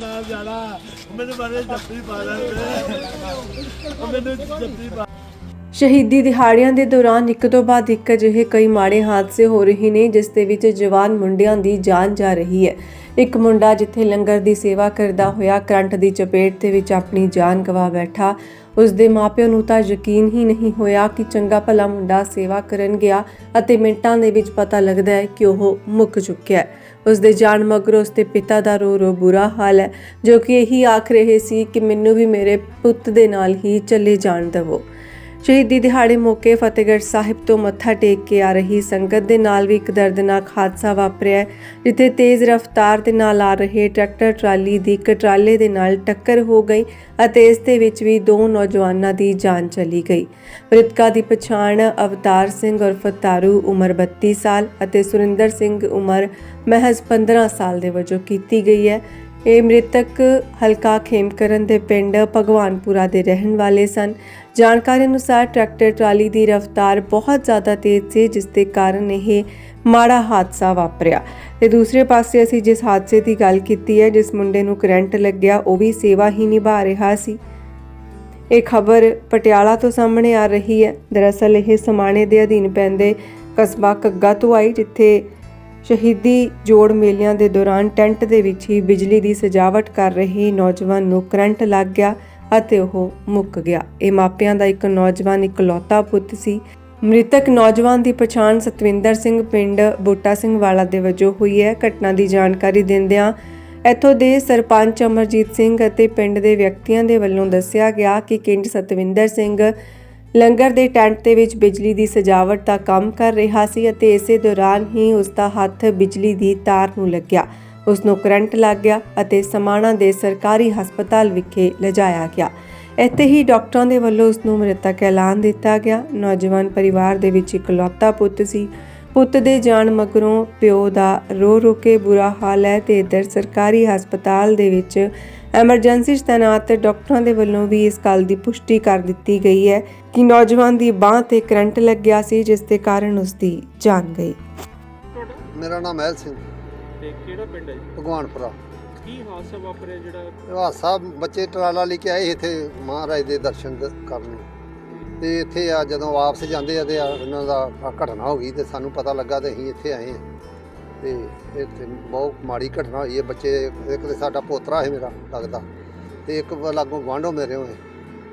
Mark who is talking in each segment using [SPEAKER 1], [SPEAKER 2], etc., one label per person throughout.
[SPEAKER 1] ਨਾਲ ਜਾਣਾ ਮੈਨੂੰ ਬਾਰੇ ਜੱਫੀ ਪਾ ਲੈਂਦੇ ਮੈਨੂੰ ਜੱਫੀ ਪਾ
[SPEAKER 2] ਸ਼ਹੀਦੀ ਦਿਹਾੜੀਆਂ ਦੇ ਦੌਰਾਨ ਇੱਕ ਤੋਂ ਬਾਅਦ ਇੱਕ ਅਜਿਹੇ ਕਈ ਮਾੜੇ ਹਾਦਸੇ ਹੋ ਰਹੇ ਨੇ, ਜਿਸ ਦੇ ਵਿੱਚ ਜਵਾਨ ਮੁੰਡਿਆਂ ਦੀ ਜਾਨ ਜਾ ਰਹੀ ਹੈ। ਇੱਕ ਮੁੰਡਾ ਜਿੱਥੇ ਲੰਗਰ ਦੀ ਸੇਵਾ ਕਰਦਾ ਹੋਇਆ ਕਰੰਟ ਦੀ ਚਪੇਟ ਦੇ ਵਿੱਚ ਆਪਣੀ ਜਾਨ ਗਵਾ ਬੈਠਾ। ਉਸ ਦੇ ਮਾਪਿਆਂ ਨੂੰ ਤਾਂ ਯਕੀਨ ਹੀ ਨਹੀਂ ਹੋਇਆ ਕਿ ਚੰਗਾ ਭਲਾ ਮੁੰਡਾ ਸੇਵਾ ਕਰਨ ਗਿਆ ਅਤੇ ਮਿੰਟਾਂ ਦੇ ਵਿੱਚ ਪਤਾ ਲੱਗਦਾ ਹੈ ਕਿ ਉਹ ਮੁੱਕ ਚੁੱਕਿਆ ਹੈ। ਉਸ ਦੇ ਜਾਣ ਮਗਰੋਂ ਉਸ ਦੇ ਪਿਤਾ ਦਾ ਰੋ ਰੋ ਬੁਰਾ ਹਾਲ ਹੈ, ਜੋ ਕਿ ਇਹੀ ਆਖ ਰਹੇ ਸੀ ਕਿ ਮੈਨੂੰ ਵੀ ਮੇਰੇ ਪੁੱਤ ਦੇ ਨਾਲ ਹੀ ਚਲੇ ਜਾਣ ਦੇਵੋ। ਸ਼ਹੀਦੀ ਦਿਹਾੜੇ ਮੌਕੇ ਫਤਿਹਗੜ੍ਹ ਸਾਹਿਬ ਤੋਂ ਮੱਥਾ ਟੇਕ ਕੇ ਆ ਰਹੀ ਸੰਗਤ ਦੇ ਨਾਲ ਵੀ ਇੱਕ ਦਰਦਨਾਕ ਹਾਦਸਾ ਵਾਪਰਿਆ ਜਿੱਥੇ ਤੇਜ਼ ਰਫ਼ਤਾਰ ਦੇ ਨਾਲ ਆ ਰਹੇ ਟਰੈਕਟਰ ਟਰਾਲੀ ਦੀ ਇੱਕ ਟਰਾਲੇ ਦੇ ਨਾਲ ਟੱਕਰ ਹੋ ਗਈ ਅਤੇ ਇਸ ਦੇ ਵਿੱਚ ਵੀ ਦੋ ਨੌਜਵਾਨਾਂ ਦੀ ਜਾਨ ਚਲੀ ਗਈ। ਮ੍ਰਿਤਕਾਂ ਦੀ ਪਛਾਣ ਅਵਤਾਰ ਸਿੰਘ ਉਰਫ ਤਾਰੂ ਉਮਰ 32 ਸਾਲ ਅਤੇ ਸੁਰਿੰਦਰ ਸਿੰਘ ਉਮਰ ਮਹਿਜ਼ 15 ਸਾਲ ਦੇ ਵਜੋਂ ਕੀਤੀ ਗਈ ਹੈ ਇਹ ਮ੍ਰਿਤਕ ਹਲਕਾ ਖੇਮਕਰਨ ਦੇ ਪਿੰਡ ਭਗਵਾਨਪੁਰਾ ਦੇ ਰਹਿਣ ਵਾਲੇ ਸਨ। ਜਾਣਕਾਰੀ ਅਨੁਸਾਰ ਟਰੈਕਟਰ ਟਰਾਲੀ ਦੀ ਰਫ਼ਤਾਰ ਬਹੁਤ ਜ਼ਿਆਦਾ ਤੇਜ਼ ਸੀ, ਜਿਸ ਦੇ ਕਾਰਨ ਇਹ ਮਾੜਾ ਹਾਦਸਾ ਵਾਪਰਿਆ। ਤੇ ਦੂਸਰੇ ਪਾਸੇ ਅਸੀਂ ਜਿਸ ਹਾਦਸੇ ਦੀ ਗੱਲ ਕੀਤੀ ਹੈ, ਜਿਸ ਮੁੰਡੇ ਨੂੰ ਕਰੰਟ ਲੱਗਿਆ, ਉਹ ਵੀ ਸੇਵਾ ਹੀ ਨਿਭਾ ਰਿਹਾ ਸੀ। ਇਹ ਖਬਰ ਪਟਿਆਲਾ ਤੋਂ ਸਾਹਮਣੇ ਆ ਰਹੀ ਹੈ। ਦਰਅਸਲ ਇਹ ਸਮਾਣੇ ਦੇ ਅਧੀਨ ਪੈਂਦੇ ਕਸਬਾ ਕੱਗਾ ਤੋਂ ਆਈ, ਜਿੱਥੇ ਸ਼ਹੀਦੀ ਜੋੜ ਮੇਲਿਆਂ ਦੇ ਦੌਰਾਨ ਟੈਂਟ ਦੇ ਵਿੱਚ ਹੀ ਬਿਜਲੀ ਦੀ ਸਜਾਵਟ ਕਰ ਰਹੇ ਨੌਜਵਾਨ ਨੂੰ ਕਰੰਟ ਲੱਗ ਗਿਆ ਅਤੇ ਉਹ ਮੁੱਕ ਗਿਆ। ਇਹ ਮਾਪਿਆਂ ਦਾ ਇੱਕ ਨੌਜਵਾਨ ਇਕਲੌਤਾ ਪੁੱਤ ਸੀ। ਮ੍ਰਿਤਕ ਨੌਜਵਾਨ ਦੀ ਪਛਾਣ ਸਤਵਿੰਦਰ ਸਿੰਘ ਪਿੰਡ ਬੂਟਾ ਸਿੰਘ ਵਾਲਾ ਦੇ ਵਜੋਂ ਹੋਈ ਹੈ। ਘਟਨਾ ਦੀ ਜਾਣਕਾਰੀ ਦਿੰਦਿਆਂ ਇੱਥੋਂ ਦੇ ਸਰਪੰਚ ਅਮਰਜੀਤ ਸਿੰਘ ਅਤੇ ਪਿੰਡ ਦੇ ਵਿਅਕਤੀਆਂ ਦੇ ਵੱਲੋਂ ਦੱਸਿਆ ਗਿਆ ਕਿ ਕਿੰਜ ਸਤਵਿੰਦਰ ਸਿੰਘ ਲੰਗਰ ਦੇ ਟੈਂਟ ਦੇ ਵਿੱਚ ਬਿਜਲੀ ਦੀ ਸਜਾਵਟ ਦਾ ਕੰਮ ਕਰ ਰਿਹਾ ਸੀ ਅਤੇ ਇਸੇ ਦੌਰਾਨ ਹੀ ਉਸ ਦਾ ਹੱਥ ਬਿਜਲੀ ਦੀ ਤਾਰ ਨੂੰ ਲੱਗਿਆ। ਉਸ ਨੂੰ ਕਰੰਟ ਲੱਗ ਗਿਆ ਅਤੇ ਸਮਾਣਾ ਦੇ ਸਰਕਾਰੀ ਹਸਪਤਾਲ ਵਿਖੇ ਲਿਜਾਇਆ ਗਿਆ। ਇੱਥੇ ਹੀ ਡਾਕਟਰਾਂ ਦੇ ਵੱਲੋਂ ਉਸ ਨੂੰ ਮ੍ਰਿਤਕ ਐਲਾਨ ਦਿੱਤਾ ਗਿਆ। ਨੌਜਵਾਨ ਪਰਿਵਾਰ ਦੇ ਵਿੱਚ ਇਕਲੌਤਾ ਪੁੱਤ ਸੀ। ਪੁੱਤ ਦੇ ਜਾਣ ਮਗਰੋਂ ਪਿਓ ਦਾ ਰੋ ਰੋ ਕੇ ਬੁਰਾ ਹਾਲ ਹੈ ਤੇ ਇਧਰ ਸਰਕਾਰੀ ਹਸਪਤਾਲ ਦੇ ਵਿੱਚ ਐਮਰਜੈਂਸੀ 'ਚ ਤੈਨਾਤ ਡਾਕਟਰਾਂ ਦੇ ਵੱਲੋਂ ਵੀ ਇਸ ਗੱਲ ਦੀ ਪੁਸ਼ਟੀ ਕਰ ਦਿੱਤੀ ਗਈ ਹੈ ਕਿ ਨੌਜਵਾਨ ਦੀ ਬਾਹ ਤੇ ਕਰੰਟ ਲੱਗਿਆ ਸੀ ਜਿਸ ਦੇ ਕਾਰਨ ਉਸ ਦੀ ਜਾਨ ਗਈ।
[SPEAKER 3] ਮੇਰਾ ਨਾਮ ਮਹਿਲ ਸਿੰਘ।
[SPEAKER 4] ਤੇ ਕਿਹੜਾ ਪਿੰਡ ਹੈ ਜੀ?
[SPEAKER 3] ਭਗਵਾਨਪੁਰਾ।
[SPEAKER 4] ਕੀ ਹਾਦਸਾ ਵਾਪਰਿਆ ਜਿਹੜਾ
[SPEAKER 3] ਇਹ ਹਾਸਾ ਬੱਚੇ ਟਰਾਲਾ ਲੈ ਕੇ ਆਏ ਇੱਥੇ ਮਹਾਰਾਜ ਦੇ ਦਰਸ਼ਨ ਦ- ਕਰਨ। ਤੇ ਇੱਥੇ ਆ ਜਦੋਂ ਵਾਪਸ ਜਾਂਦੇ ਆ ਤੇ ਆ ਇਹਨਾਂ ਦਾ ਘਟਨਾ ਹੋ ਗਈ ਤੇ ਸਾਨੂੰ ਪਤਾ ਲੱਗਾ ਤੇ ਅਸੀਂ ਇੱਥੇ ਆਏ ਹਾਂ। ਤੇ ਇੱਥੇ ਬਹੁਤ ਮਾੜੀ ਘਟਨਾ ਹੋਈ ਹੈ। ਬੱਚੇ ਇੱਕ ਤੇ ਸਾਡਾ ਪੋਤਰਾ ਹੈ ਮੇਰਾ ਲੱਗਦਾ। ਤੇ ਇੱਕ ਲਾਗੋਂ ਗਵਾਂਢੋਂ ਮੇਰੇ ਹੋਏ।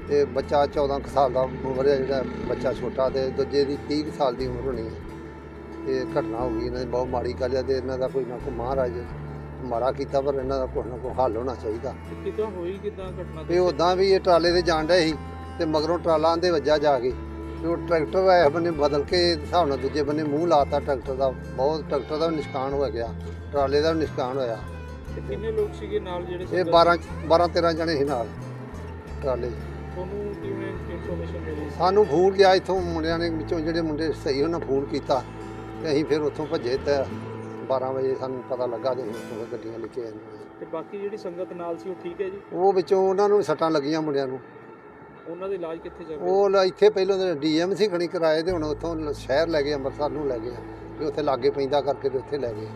[SPEAKER 3] ਤੇ ਬੱਚਾ 14 ਕੁ ਸਾਲ ਦਾ ਉਮਰ ਹੈ ਜਿਹੜਾ ਬੱਚਾ ਛੋਟਾ ਤੇ ਦੂਜੇ ਦੀ 30 ਕੁ ਸਾਲ ਦੀ ਉਮਰ ਹੋਣੀ ਹੈ। ਇਹ ਘਟਨਾ ਹੋ ਗਈ ਇਹਨਾਂ ਦੀ ਬਹੁਤ ਮਾੜੀ ਗੱਲ ਹੈ ਤੇ ਇਹਨਾਂ ਦਾ ਕੋਈ ਨਾ ਕੋਈ ਮਹਾਰਾਜ ਮਾੜਾ ਕੀਤਾ ਪਰ ਇਹਨਾਂ ਦਾ ਕੁਛ ਨਾ ਕੋਈ ਹੱਲ ਹੋਣਾ ਚਾਹੀਦਾ।
[SPEAKER 4] ਕਿਦਾਂ ਹੋਈ ਕਿਦਾਂ ਘਟਨਾ?
[SPEAKER 3] ਤੇ ਉਦਾਂ ਵੀ ਇਹ ਟਰਾਲੇ ਤੇ ਜਾਣ ਡਿਆ ਸੀ ਤੇ ਮਗਰੋਂ ਟਰਾਲਾ ਆਂਦੇ ਵੱਜਾ ਜਾ ਕੇ। ਉਹ ਟਰੈਕਟਰ ਐ ਬੰਨੇ ਬਦਲ ਕੇ ਹਿਸਾਬ ਨਾਲ ਦੂਜੇ ਬੰਨੇ ਮੂੰਹ ਲਾਤਾ ਟਰੈਕਟਰ ਦਾ ਬਹੁਤ ਟਰੈਕਟਰ ਦਾ ਵੀ ਨੁਕਸਾਨ ਹੋ ਗਿਆ ਟਰਾਲੇ ਦਾ ਵੀ ਨੁਕਸਾਨ ਹੋਇਆ।
[SPEAKER 4] ਤੇ ਕਿੰਨੇ ਲੋਕ ਸੀਗੇ ਨਾਲ ਜਿਹੜੇ
[SPEAKER 3] ਇਹ
[SPEAKER 4] ਸੰਗਤ-
[SPEAKER 3] 12 12 13 ਜਣੇ ਸੀ ਨਾਲ ਟਰਾਲੇ। 'ਚ।
[SPEAKER 4] ਤੁਹਾਨੂੰ ਕਿਵੇਂ ਇਨਫੋਰਮੇਸ਼ਨ ਮਿਲੀ?
[SPEAKER 3] ਸਾਨੂੰ ਫੋਨ ਗਿਆ ਇੱਥੋਂ ਮੁੰਡਿਆਂ ਨੇ ਵਿੱਚੋਂ ਜਿਹੜੇ ਮੁੰਡੇ ਸਹੀ ਉਹਨਾਂ ਫੋਨ ਕੀਤਾ ਤੇ ਅਸੀਂ ਫਿਰ ਉੱਥੋਂ ਭੱਜੇ ਤੇ 12 ਵਜੇ ਸਾਨੂੰ ਪਤਾ ਲੱਗਾ ਅਸੀਂ ਉੱਥੋਂ ਗੱਡੀਆਂ ਲੈ ਕੇ ਆਏ।
[SPEAKER 4] ਤੇ ਬਾਕੀ ਜਿਹੜੀ ਸੰਗਤ ਨਾਲ ਸੀ ਉਹ ਠੀਕ ਹੈ ਜੀ?
[SPEAKER 3] ਉਹ ਵਿੱਚੋਂ ਉਹਨਾਂ ਨੂੰ ਸੱਟਾਂ ਲੱਗੀਆਂ ਮੁੰਡਿਆਂ ਨੂੰ।
[SPEAKER 4] ਉਹਨਾਂ ਦਾ ਇਲਾਜ ਕਿੱਥੇ ਚੱਲ ਰਿਹਾ?
[SPEAKER 3] ਉਹ ਲ- ਇੱਥੇ ਪਹਿਲਾਂ ਦੇ ਡੀਐਮ ਸੀ ਖਣੀ ਕਰਾਏ ਤੇ ਹੁਣ ਉੱਥੋਂ ਲ- ਸ਼ਹਿਰ ਲੈ ਗਏ ਅੰਮ੍ਰਿਤਸਰ ਨੂੰ ਲੈ ਗਏ ਵੀ ਉੱਥੇ ਲਾਗੇ ਪੈਂਦਾ ਕਰਕੇ ਤੇ ਉੱਥੇ ਲੈ ਗਏ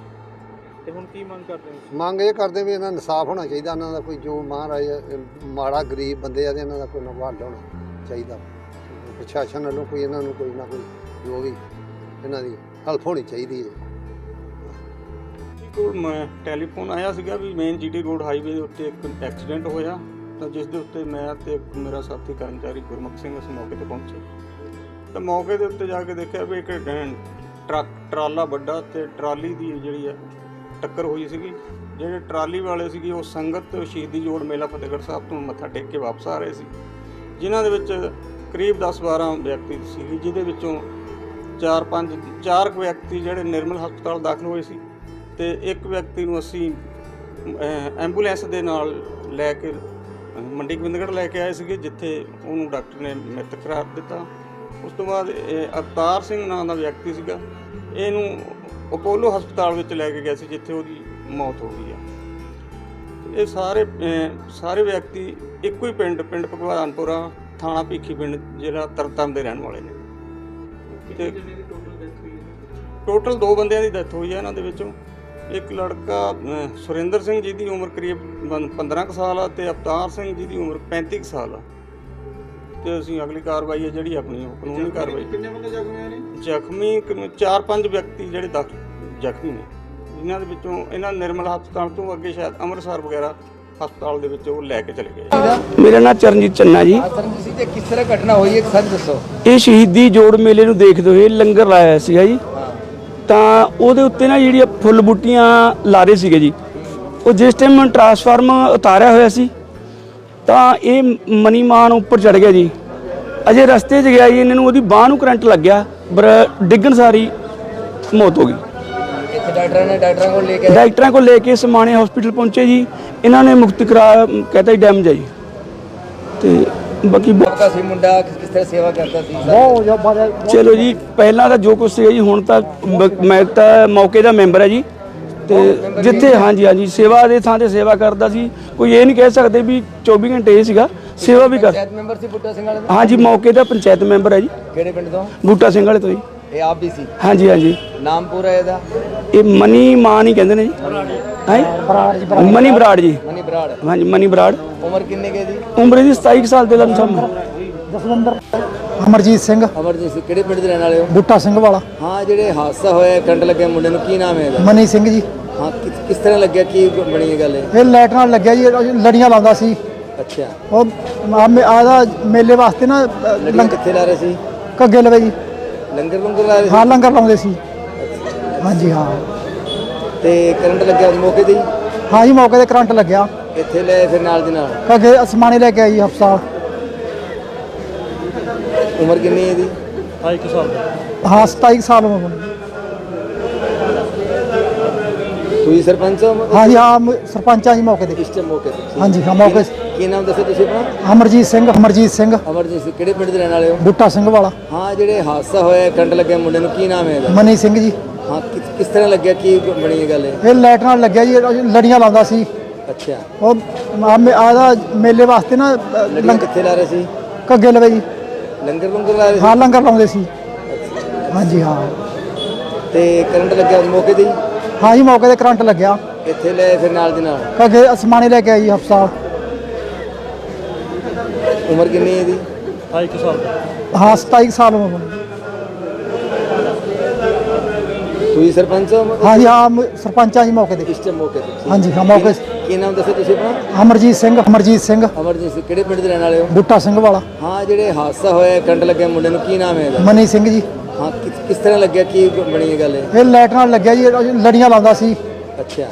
[SPEAKER 4] ਤੇ ਹੁਣ ਕੀ ਮੰਗ ਕਰਦੇ ਹੋ
[SPEAKER 3] ਮੰਗ ਇਹ ਕਰਦੇ ਵੀ ਇਹਨਾਂ ਨੂੰ ਇਨਸਾਫ ਹੋਣਾ ਚਾਹੀਦਾ ਇਹਨਾਂ ਦਾ ਕੋਈ ਜੋ ਮਹਾਰਾਜ ਅਹ, ਮਾੜਾ ਗਰੀਬ ਬੰਦੇ ਆ ਤੇ ਇਹਨਾਂ ਦਾ ਕੋਈ ਨਾ ਹੱਲ ਹੋਣਾ ਚਾਹੀਦਾ। ਪ੍ਰਸ਼ਾਸਨ ਵੱਲੋਂ ਕੋਈ ਇਹਨਾਂ ਨੂੰ ਕੋਈ ਨਾ ਕੋਈ ਜੋ ਵੀ ਇਹਨਾਂ ਦੀ ਹੈਲਪ ਹੋਣੀ ਚਾਹੀਦੀ ਹੈ।
[SPEAKER 5] ਕੋਲ ਮੈਂ ਟੈਲੀਫੋਨ ਆਇਆ ਸੀਗਾ ਵੀ ਮੇਨ ਜੀਟੀ ਰੋਡ ਹਾਈਵੇ ਦੇ ਉੱਤੇ ਇੱਕ ਐਕਸੀਡੈਂਟ ਹੋਇਆ। ਤਾਂ ਜਿਸ ਦੇ ਉੱਤੇ ਮੈਂ ਤੇ ਮੇਰਾ ਸਾਥੀ ਕਰਮਚਾਰੀ ਗੁਰਮੁਖ ਸਿੰਘ ਉਸ ਮੌਕੇ ਤੇ ਪਹੁੰਚੇ। ਤਾਂ ਮੌਕੇ ਦੇ ਉੱਤੇ ਜਾ ਕੇ ਦੇਖਿਆ ਵੀ ਇੱਕ ਡ- ਟਰੱਕ, ਟਰਾਲਾ ਵੱਡਾ ਤੇ ਟਰਾਲੀ ਦੀ ਜਿਹੜੀ ਹੈ ਟੱਕਰ ਹੋਈ ਸੀਗੀ। ਜਿਹੜੇ ਟਰਾਲੀ ਵਾਲੇ ਸੀਗੇ ਉਹ ਸੰਗਤ ਸ਼ਹੀਦੀ ਜੋੜ ਮੇਲਾ ਫਤਿਹਗੜ੍ਹ ਸਾਹਿਬ ਤੋਂ ਮੱਥਾ ਟੇਕ ਕੇ ਵਾਪਸ ਆ ਰਹੇ ਸੀ। ਜਿਨ੍ਹਾਂ ਦੇ ਵਿੱਚ ਕਰੀਬ 10-12 ਵਿਅਕਤੀ ਸੀਗੇ, ਜਿਹਦੇ ਵਿੱਚੋਂ 4-5 ਚਾਰ ਕੁ ਵਿਅਕਤੀ ਜਿਹੜੇ ਨਿਰਮਲ ਹਸਪਤਾਲ ਦਾਖਲ ਹੋਏ ਸੀ ਤੇ ਇੱਕ ਵਿਅਕਤੀ ਨੂੰ ਅਸੀਂ ਐਂਬੂਲੈਂਸ ਦੇ ਨਾਲ ਲੈ ਕੇ ਮੰਡੀ ਗੋਬਿੰਦਗੜ੍ਹ ਲੈ ਕੇ ਆਏ ਸੀਗੇ ਜਿੱਥੇ ਉਹਨੂੰ ਡਾਕਟਰ ਨੇ ਮ੍ਰਿਤਕ ਕਰਾਰ ਦਿੱਤਾ। ਉਸ ਤੋਂ ਬਾਅਦ ਇਹ ਅਵਤਾਰ ਸਿੰਘ ਨਾਂ ਦਾ ਵਿਅਕਤੀ ਸੀਗਾ। ਇਹਨੂੰ ਅਪੋਲੋ ਹਸਪਤਾਲ ਵਿੱਚ ਲੈ ਕੇ ਗਏ ਸੀ ਜਿੱਥੇ ਉਹਦੀ ਮੌਤ ਹੋ ਗਈ ਆ। ਇਹ ਸਾਰੇ ਸਾਰੇ ਵਿਅਕਤੀ ਇੱਕੋ ਹੀ ਪਿੰਡ ਪਿੰਡ ਭਗਵਾਨਪੁਰਾ ਥਾਣਾ ਭੀਖੀ ਪਿੰਡ ਜ਼ਿਲ੍ਹਾ ਤਰਨਤਾਰਨ ਦੇ ਰਹਿਣ ਵਾਲੇ ਨੇ। ਤੇ
[SPEAKER 4] ਟੋਟਲ
[SPEAKER 5] ਦੋ ਬੰਦਿਆਂ ਦੀ ਡੈਥ ਹੋਈ ਹੈ ਇਹਨਾਂ ਦੇ ਵਿੱਚੋਂ। ਇੱਕ ਲੜਕਾ ਅਹ, ਸੁਰਿੰਦਰ ਸਿੰਘ ਜੀ ਦੀ ਉਮਰ ਕਰੀਬ ਬੰ- 15 ਕੁ ਸਾਲ ਆ ਤੇ ਅਵਤਾਰ ਸਿੰਘ ਜੀ ਦੀ ਉਮਰ 35 ਕੁ ਸਾਲ ਆ। ਤੇ ਅਸੀਂ ਅਗਲੀ ਕਾਰਵਾਈ ਹੈ ਜਿਹੜੀ ਆਪਣੀ ਉਹ ਕਾਨੂੰਨੀ ਕਾਰਵਾਈ।
[SPEAKER 4] ਕਿੰਨੇ ਬੰਦੇ ਜ਼ਖਮੀ ਹੋਏ ਨੇ?
[SPEAKER 5] ਜ਼ਖਮੀ ਕਿੰਨੇ- ਚਾਰ ਪੰਜ ਵਿਅਕਤੀ ਜਿਹੜੇ ਦਾਖਲ ਜ਼ਖਮੀ ਨੇ। ਇਹਨਾਂ ਦੇ ਵਿੱਚੋਂ ਇਹਨਾਂ ਨਿਰਮਲ ਹਸਪਤਾਲ ਤੋਂ ਅੱਗੇ ਸ਼ਾਇਦ ਅੰਮ੍ਰਿਤਸਰ ਵਗੈਰਾ ਹਸਪਤਾਲ ਦੇ ਵਿੱਚ ਉਹ ਲੈ ਕੇ ਚਲੇ ਗਏ।
[SPEAKER 6] ਮੇਰਾ ਨਾਮ ਚਰਨਜੀਤ ਚੰਨਾ ਜੀ।
[SPEAKER 7] ਸਿੰਘ ਜੀ ਕਿਸ ਤਰ੍ਹਾਂ ਘਟਨਾ ਹੋਈ ਹੈ? ਸਰ ਦੱਸੋ।
[SPEAKER 6] ਇਹ ਸ਼ਹੀਦੀ ਜੋੜ ਮੇਲੇ ਨੂੰ ਦੇਖਦੇ ਹੋਏ ਲੰਗਰ ਲਾਇਆ ਸੀਗਾ ਜੀ। ਤਾਂ ਉਹਦੇ ਉੱਤੇ ਨਾ ਜਿਹੜੀਆਂ ਫੁੱਲ ਬੂਟੀਆਂ ਲਾ ਰਹੇ ਸੀਗੇ ਜੀ ਉਹ ਜਿਸ ਟਾਈਮ ਟਰਾਂਸਫਾਰਮ ਉਤਾਰਿਆ ਹੋਇਆ ਸੀ ਤਾਂ ਇਹ ਮਨੀ ਮਾਨ ਉੱਪਰ ਚੜ ਗਿਆ ਜੀ। ਅਜੇ ਰਸਤੇ 'ਚ ਗਿਆ ਜੀ ਇਹਨਾਂ ਨੂੰ ਉਹਦੀ ਬਾਹ ਨੂੰ ਕਰੰਟ ਲੱਗਿਆ ਪਰ ਡਿੱਗਣ ਸਾਰੀ ਮੌਤ ਹੋ ਗਈ।
[SPEAKER 7] ਡਾਕਟਰਾਂ ਨੇ ਡਾਕਟਰਾਂ ਕੋਲ ਲੈ ਕੇ
[SPEAKER 6] ਡਾਕਟਰਾਂ ਕੋਲ ਲੈ ਕੇ ਸਮਾਣੇ ਹਸਪੀਟਲ ਪਹੁੰਚੇ ਜੀ ਇਹਨਾਂ ਨੇ ਮੁਕਤ ਕਰਾ ਕਹਤਾ ਜੀ ਡੈਮੇਜ ਹੈ ਜੀ। ਬਾਕੀ ਬਹੁਤ-
[SPEAKER 7] ਆਪਕਾ ਸੀ ਮੁੰਡਾ ਕਿਸ ਕਿਸ ਤਰ੍ਹਾਂ ਸੇਵਾ ਕਰਦਾ ਸੀ? ਸਰ
[SPEAKER 6] ਚਲੋ ਜੀ ਪਹਿਲਾਂ ਤਾਂ ਜੋ ਕੁਛ ਸੀਗਾ ਜੀ ਹੁਣ ਤਾਂ ਬ- ਮੈਂ ਤਾਂ ਮੌਕੇ ਦਾ ਮੈਂਬਰ ਹੈ ਜੀ। ਤੇ ਜਿੱਥੇ ਹਾਂਜੀ ਹਾਂਜੀ ਸੇਵਾ ਦੇ ਥਾਂ ਤੇ ਸੇਵਾ ਕਰਦਾ ਸੀ। ਕੋਈ ਇਹ ਨਹੀਂ ਕਹਿ ਸਕਦੇ ਵੀ 24 ਘੰਟੇ ਇਹ ਸੀਗਾ ਸੇਵਾ ਵੀ ਕਰ
[SPEAKER 7] ਪੰਚਾਇਤ ਮੈਂਬਰ ਸੀ ਬੁੱਟਾ ਸਿੰਘ ਵਾਲੇ ਦਾ?
[SPEAKER 6] ਹਾਂਜੀ ਮੌਕੇ ਦਾ ਪੰਚਾਇਤ ਮੈਂਬਰ ਹੈ ਜੀ।
[SPEAKER 7] ਕਿਹੜੇ ਪਿੰਡ ਤੋਂ?
[SPEAKER 6] ਬੂਟਾ ਸਿੰਘ ਵਾਲੇ ਤੋਂ ਜੀ।
[SPEAKER 7] ਇਹ ਆਪ ਵੀ ਸੀ?
[SPEAKER 6] ਹਾਂਜੀ ਹਾਂਜੀ।
[SPEAKER 7] ਨਾਮ ਪੂਰਾ ਇਹਦਾ?
[SPEAKER 6] ਇਹ ਮਨੀ ਮਾਨ ਹੀ ਕਹਿੰਦੇ ਨੇ ਜੀ। ਹੈ? ਮਨੀ ਬਰਾੜ ਜੀ।
[SPEAKER 7] ਮਨੀ ਬਰਾੜ।
[SPEAKER 6] ਹਾਂਜੀ ਮਨੀ ਬਰਾੜ।
[SPEAKER 7] ਉਮਰ ਕਿੰਨੀ ਕੁ ਹੈ ਦੀ
[SPEAKER 6] ਉਮਰ ਇਹਦੀ 27 ਕੁ ਸਾਲ ਦੇ ਲਮਸਮ
[SPEAKER 8] ਅਮਰਜੀਤ ਸਿੰਘ।
[SPEAKER 7] ਅਮਰਜੀਤ ਸਿੰਘ ਕਿਹੜੇ ਪਿੰਡ ਦੇ ਰਹਿਣ ਵਾਲੇ ਹੋ?
[SPEAKER 8] ਬੂਟਾ ਸਿੰਘ ਵਾਲਾ।
[SPEAKER 7] ਹਾਂ ਜਿਹੜੇ ਹਾਦਸਾ ਹੋਇਆ ਕਰੰਟ ਲੱਗਿਆ ਮੁੰਡੇ ਨੂੰ ਕੀ ਨਾਮ ਹੈ ਇਹਦਾ?
[SPEAKER 8] ਮਨੀ ਸਿੰਘ ਜੀ।
[SPEAKER 7] ਹਾਂ ਕਿਸ ਕਿਸ ਤਰ੍ਹਾਂ ਲੱਗਿਆ ਕੀ ਬਣੀ ਇਹ ਗੱਲ ਇਹ?
[SPEAKER 8] ਇਹ ਲਾਈਟ ਨਾਲ ਲੱਗਿਆ ਜੀ ਇਹ ਲੜੀਆਂ ਲਾਉਂਦਾ ਸੀ।
[SPEAKER 7] ਅੱਛਾ।
[SPEAKER 8] ਉਹ ਆਦਾ ਮੇਲੇ ਵਾਸਤੇ ਨਾ ਅ,
[SPEAKER 7] ਲੜੀਆਂ
[SPEAKER 8] ਲੰਗ-
[SPEAKER 7] ਕਿੱਥੇ ਲਾ ਰਹੇ ਸੀ?
[SPEAKER 8] ਘੱਗੇ ਲਵੇ ਜੀ।
[SPEAKER 7] ਲੰਗਰ ਲੰਗਰ ਲਾ ਰਹੇ
[SPEAKER 8] ਹਾਂ
[SPEAKER 7] ਸੀ
[SPEAKER 8] ਲੰਗਰ ਲਾਉਂਦੇ ਸੀ। ਹਾਂਜੀ ਹਾਂ।
[SPEAKER 7] ਤੇ ਕਰੰਟ ਲੱਗਿਆ ਉਸ ਮੌਕੇ ਤੇ ਹੀ
[SPEAKER 8] ਹਾਂ ਜੀ ਮੌਕੇ ਤੇ ਕਰੰਟ ਲੱਗਿਆ।
[SPEAKER 7] ਇੱਥੇ ਲੈ ਫਿਰ ਨਾਲ ਦੀ ਨਾਲ?
[SPEAKER 8] ਘੱਗੇ ਅਸਮਾਨੇ ਲੈ ਕੇ ਆਈ ਹਸਪਤਾਲ
[SPEAKER 7] ਉਮਰ ਕਿੰਨੀ ਹੈ ਇਹਦੀ
[SPEAKER 8] ਹਾਂ 27 ਸਾਲ ਉਮਰ। ਹੋਣੀ।
[SPEAKER 7] ਤੁਸੀਂ ਸਰਪੰਚ ਹੋ?
[SPEAKER 8] ਹਾਂ ਜੀ ਹਾਂ ਮ- ਸਰਪੰਚ ਆ ਜੀ ਮੌਕੇ ਤੇ।
[SPEAKER 7] ਇਸ ਟਾਈਮ ਮੌਕੇ ਤੇ।
[SPEAKER 8] ਹਾਂਜੀ ਹਾਂ ਮੌਕੇ
[SPEAKER 7] ਕੀ ਨਾਮ ਦੱਸੋ ਤੁਸੀਂ ਆਪਣਾ?
[SPEAKER 8] ਅਮਰਜੀਤ ਸਿੰਘ ਅਮਰਜੀਤ ਸਿੰਘ।
[SPEAKER 7] ਅਮਰਜੀਤ ਸਿੰਘ ਕਿਹੜੇ ਪਿੰਡ ਦੇ ਰਹਿਣ ਵਾਲੇ ਹੋ?
[SPEAKER 8] ਬੂਟਾ ਸਿੰਘ ਵਾਲਾ।
[SPEAKER 7] ਹਾਂ ਜਿਹੜੇ ਹਾਦਸਾ ਹੋਇਆ ਕਰੰਟ ਲੱਗਿਆ ਮੁੰਡੇ ਨੂੰ ਕੀ ਨਾਮ ਹੈ ਇਹਦਾ?
[SPEAKER 8] ਮਨੀ ਸਿੰਘ ਜੀ।
[SPEAKER 7] ਹਾਂ ਕਿਸ ਕਿਸ ਤਰ੍ਹਾਂ ਲੱਗਿਆ ਕੀ ਬਣੀ ਇਹ ਗੱਲ? ਇਹ
[SPEAKER 8] ਇਹ ਲਾਈਟ ਨਾਲ ਲੱਗਿਆ ਜੀ ਇਹ ਲੜੀਆਂ ਲਾਉਂਦਾ ਸੀ।
[SPEAKER 7] ਅੱਛਾ।
[SPEAKER 8] ਉਹ ਆਦਾ ਮੇਲੇ ਵਾਸਤੇ ਨਾ ਅ,
[SPEAKER 7] ਲੜੀਆਂ
[SPEAKER 8] ਲੰਗ-
[SPEAKER 7] ਕਿੱਥੇ ਲਾ ਰਹੇ ਸੀ?
[SPEAKER 8] ਘੱਗੇ ਲਵੇ ਜੀ।
[SPEAKER 7] ਲੰਗਰ ਲੰਗਰ ਲਾ ਰਹੇ ਸੀ?
[SPEAKER 8] ਹਾਂ ਲੰਗਰ ਲਾਉਂਦੇ ਸੀ। ਹਾਂਜੀ ਹਾਂ।
[SPEAKER 7] ਤੇ ਕਰੰਟ ਲੱਗਿਆ ਉਸ ਮੌਕੇ ਤੇ ਹੀ
[SPEAKER 8] ਹਾਂ ਜੀ ਮੌਕੇ ਤੇ ਕਰੰਟ ਲੱਗਿਆ।
[SPEAKER 7] ਇੱਥੇ ਲੈ ਫਿਰ ਨਾਲ ਦੀ ਨਾਲ?
[SPEAKER 8] ਘੱਗੇ ਅਸਮਾਨੇ ਲੈ ਕੇ ਆਈ ਹਸਪਤਾਲ
[SPEAKER 7] ਉਮਰ ਕਿੰਨੀ ਹੈ ਇਹਦੀ?
[SPEAKER 8] ਹਾਂ 27 ਸਾਲ ਉਮਰ। ਹੋਣੀ।
[SPEAKER 7] ਤੁਸੀਂ ਸਰਪੰਚ ਹੋ
[SPEAKER 8] ਹਾਂ ਜੀ ਹਾਂ ਮ- ਸਰਪੰਚ ਜੀ ਮੌਕੇ ਤੇ।
[SPEAKER 7] ਇਸ ਟਾਈਮ ਮੌਕੇ ਤੇ।
[SPEAKER 8] ਹਾਂਜੀ ਹਾਂ ਮੌਕੇ
[SPEAKER 7] ਕੀ ਨਾਮ ਦੱਸੋ ਤੁਸੀਂ ਆਪਣਾ?
[SPEAKER 8] ਅਮਰਜੀਤ ਸਿੰਘ ਅਮਰਜੀਤ ਸਿੰਘ।
[SPEAKER 7] ਅਮਰਜੀਤ ਸਿੰਘ ਕਿਹੜੇ ਪਿੰਡ ਦੇ ਰਹਿਣ ਵਾਲੇ ਹੋ?
[SPEAKER 8] ਬੂਟਾ ਸਿੰਘ ਵਾਲਾ।
[SPEAKER 7] ਹਾਂ ਜਿਹੜੇ ਹਾਦਸਾ ਹੋਇਆ ਕਰੰਟ ਲੱਗਿਆ ਮੁੰਡੇ ਨੂੰ ਕੀ ਨਾਮ ਹੈ ਇਹਦਾ?
[SPEAKER 8] ਮਨੀ ਸਿੰਘ ਜੀ।
[SPEAKER 7] ਹਾਂ ਕਿਸ ਕਿਸ ਤਰ੍ਹਾਂ ਲੱਗਿਆ ਕੀ ਬਣੀ ਇਹ ਗੱਲ ਇਹ?
[SPEAKER 8] ਇਹ ਲਾਈਟ ਨਾਲ ਲੱਗਿਆ ਜੀ ਇਹ ਲੜੀਆਂ ਲਾਉਂਦਾ ਸੀ।
[SPEAKER 7] ਅੱਛਾ।